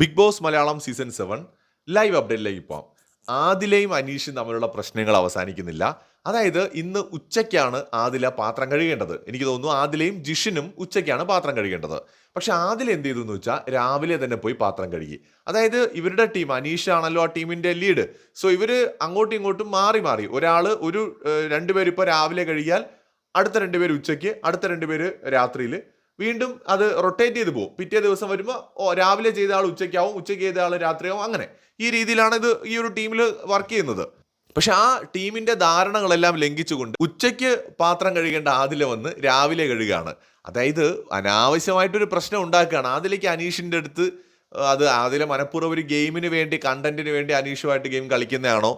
Big Boss Malayalam season seven live അപ്ഡേറ്റിലേക്ക് പോകാം ആദിലയും അനീഷും തമ്മിലുള്ള പ്രശ്നങ്ങൾ അവസാനിക്കുന്നില്ല. അതായത് ഇന്ന് ഉച്ചയ്ക്കാണ് ആദില പാത്രം കഴുകേണ്ടത്. എനിക്ക് തോന്നുന്നു ആദിലയും ജിഷിനും ഉച്ചയ്ക്കാണ് പാത്രം കഴുകേണ്ടത്. പക്ഷെ ആദില എന്ത് ചെയ്തു എന്ന് വെച്ചാൽ രാവിലെ തന്നെ പോയി പാത്രം കഴുകി. അതായത് ഇവരുടെ ടീം അനീഷ് ആണല്ലോ ആ ടീമിന്റെ ലീഡ്. സോ ഇവർ അങ്ങോട്ടും ഇങ്ങോട്ടും മാറി മാറി. ഒരാൾ ഒരു രണ്ടുപേരിപ്പോൾ രാവിലെ കഴുകിയാൽ അടുത്ത രണ്ടുപേർ ഉച്ചയ്ക്ക് അടുത്ത രണ്ടുപേര് രാത്രിയിൽ വീണ്ടും അത് റൊട്ടേറ്റ് ചെയ്ത് പോകും പിറ്റേ ദിവസം വരുമ്പോൾ ഓ രാവിലെ ചെയ്ത ആൾ ഉച്ചയ്ക്കാവും ഉച്ചയ്ക്ക് ചെയ്ത ആൾ രാത്രിയാവും അങ്ങനെ. ഈ രീതിയിലാണ് ഇത് ഈ ഒരു ടീമിൽ വർക്ക് ചെയ്യുന്നത്. പക്ഷെ ആ ടീമിന്റെ ധാരണകളെല്ലാം ലംഘിച്ചുകൊണ്ട് ഉച്ചയ്ക്ക് പാത്രം കഴുകേണ്ട ആദില വന്ന് രാവിലെ കഴുകുകയാണ് അതായത് അനാവശ്യമായിട്ടൊരു പ്രശ്നം ഉണ്ടാക്കുകയാണ്. ആദിലേക്ക് അനീഷിന്റെ അടുത്ത് അത് ആദില മനഃപൂർവം ഒരു ഗെയിമിന് വേണ്ടി കണ്ടന്റിന് വേണ്ടി അനീഷുമായിട്ട് ഗെയിം കളിക്കുന്നതാണോ?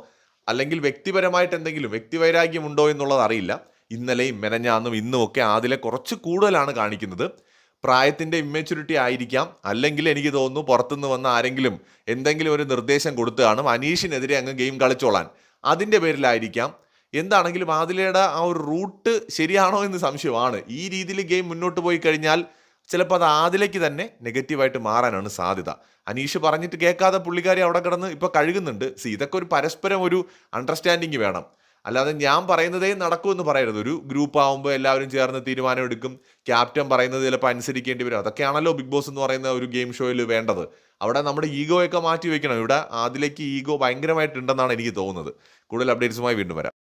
അല്ലെങ്കിൽ വ്യക്തിപരമായിട്ട് എന്തെങ്കിലും വ്യക്തിവൈരാഗ്യം ഉണ്ടോ എന്നുള്ളത് അറിയില്ല. ഇന്നലെയും മെനഞ്ഞാന്നും ഇന്നും ഒക്കെ ആദിലെ കുറച്ച് കൂടുതലാണ് കാണിക്കുന്നത്. പ്രായത്തിന്റെ ഇമ്മച്യൂരിറ്റി ആയിരിക്കാം. അല്ലെങ്കിൽ എനിക്ക് തോന്നുന്നു പുറത്തുനിന്ന് വന്ന ആരെങ്കിലും എന്തെങ്കിലും ഒരു നിർദ്ദേശം കൊടുത്തു കാണും അനീഷിനെതിരെ അങ്ങ് ഗെയിം കളിച്ചോളാൻ. അതിന്റെ പേരിലായിരിക്കാം. എന്താണെങ്കിലും ആദിലയുടെ ആ ഒരു റൂട്ട് ശരിയാണോ എന്ന് സംശയമാണ്. ഈ രീതിയിൽ ഗെയിം മുന്നോട്ട് പോയി കഴിഞ്ഞാൽ ചിലപ്പോൾ അത് ആദിലേക്ക് തന്നെ നെഗറ്റീവായിട്ട് മാറാനാണ് സാധ്യത. അനീഷ് പറഞ്ഞിട്ട് കേൾക്കാതെ പുള്ളിക്കാരി അവിടെ കിടന്ന് ഇപ്പോൾ കഴുകുന്നുണ്ട്. സി ഇതൊക്കെ ഒരു പരസ്പരം ഒരു അണ്ടർസ്റ്റാൻഡിങ് വേണം. അല്ലാതെ ഞാൻ പറയുന്നതേ നടക്കൂ എന്ന് പറയരുത്. ഒരു ഗ്രൂപ്പ് ആകുമ്പോൾ എല്ലാവരും ചേർന്ന് തീരുമാനം എടുക്കും. ക്യാപ്റ്റൻ പറയുന്നത് ചിലപ്പോൾ അനുസരിക്കേണ്ടി വരും. അതൊക്കെയാണല്ലോ ബിഗ് ബോസ് എന്ന് പറയുന്ന ഒരു ഗെയിം ഷോയിൽ വേണ്ടത്. അവിടെ നമ്മുടെ ഈഗോയൊക്കെ മാറ്റി വെക്കണം. ഇവിടെ അതിലേക്ക് ഈഗോ ഭയങ്കരമായിട്ടുണ്ടെന്നാണ് എനിക്ക് തോന്നുന്നത്. കൂടുതൽ അപ്ഡേറ്റ്സുമായി വീണ്ടും വരാം.